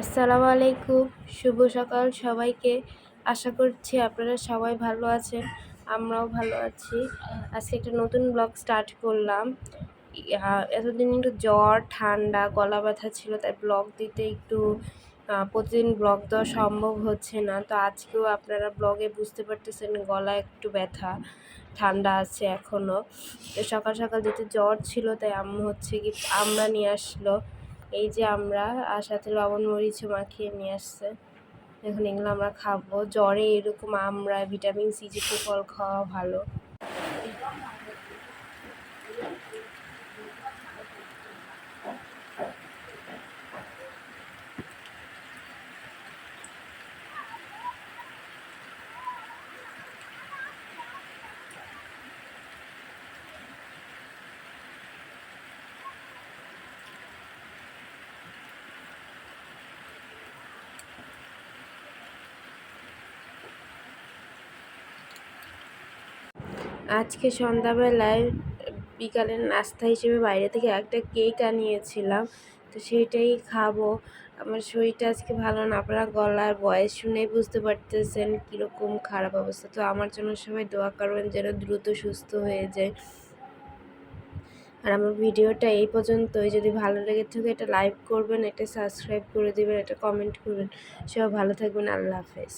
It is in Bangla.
আসসালামু আলাইকুম, শুভ সকাল সবাইকে। আশা করছি আপনারা সবাই ভালো আছেন, আমরাও ভালো আছি। আজকে একটা নতুন ব্লগ স্টার্ট করলাম। এতদিন একটু জ্বর, ঠান্ডা, গলা ব্যথা ছিল, তাই ব্লগ দিতে একটু প্রতিদিন ব্লগ দেওয়া সম্ভব হচ্ছে না। তো আজকেও আপনারা ব্লগে বুঝতে পারতেছেন গলা একটু ব্যথা, ঠান্ডা আছে এখনও তো সকাল সকাল যেহেতু জ্বর ছিল, তাই আম্মু হচ্ছে কি আমরা নিয়ে আসলো। এই যে আমরা, আর সাথে লবণ মরিচ মাখিয়ে নিয়ে আসছে। এখন এগুলো আমরা খাব। জ্বরে এরকম আমরা ভিটামিন সি যে ফল খাওয়া ভালো। আজকে সন্ধ্যাবেলায় বিকালের নাস্তা হিসেবে বাইরে থেকে একটা কেক আনিয়েছিলাম, তো সেইটাই খাব। আমার শরীরটা আজকে ভালো না, আপনারা গলার বয়স শুনেই বুঝতে পারতেছেন কীরকম খারাপ অবস্থা। তো আমার জন্য সবাই দোয়া করবেন যেন দ্রুত সুস্থ হয়ে যায়। আর আমার ভিডিওটা এই পর্যন্তই। যদি ভালো লেগে থাকে এটা লাইক করবেন, এটা সাবস্ক্রাইব করে দেবেন, এটা কমেন্ট করবেন। সবাই ভালো থাকবেন, আল্লাহ হাফেজ।